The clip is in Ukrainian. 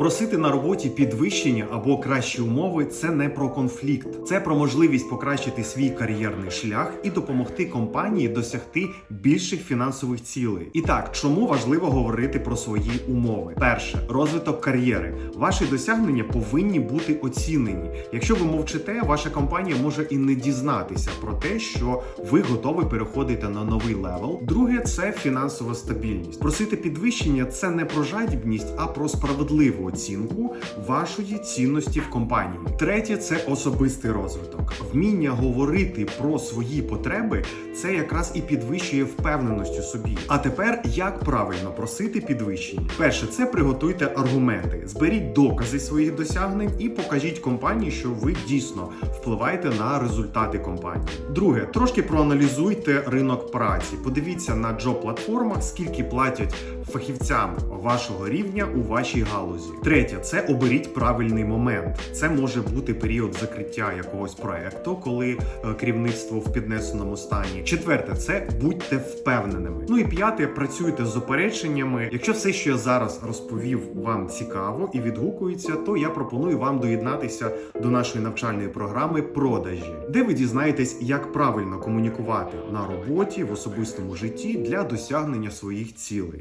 Просити на роботі підвищення або кращі умови це не про конфлікт, це про можливість покращити свій кар'єрний шлях і допомогти компанії досягти більших фінансових цілей. І так, чому важливо говорити про свої умови? Перше, розвиток кар'єри. Ваші досягнення повинні бути оцінені. Якщо ви мовчите, ваша компанія може і не дізнатися про те, що ви готові переходити на новий левел. Друге, це фінансова стабільність. Просити підвищення це не про жадібність, а про справедливу оцінку вашої цінності в компанії. Третє це особистий розвиток. Вміння говорити про свої потреби це якраз і підвищує впевненість у собі. А тепер як правильно просити підвищення? Перше, це приготуйте аргументи, зберіть докази своїх досягнень і покажіть компанії, що ви дійсно впливаєте на результати компанії. Друге, трошки проаналізуйте ринок праці. Подивіться на джоб платформах, скільки платять фахівцям вашого рівня у вашій галузі. Третє, це оберіть правильний момент. Це може бути період закриття якогось проекту, коли е, керівництво в піднесеному стані. Четверте, це будьте впевненими. Ну і п'яте, працюйте з опереченнями. Якщо все, що я зараз розповів, вам цікаво і відгукується, то я пропоную вам доєднатися до нашої навчальної програми продажі, де ви дізнаєтесь, як правильно комунікувати на роботі в особистому житті для досягнення своїх цілей.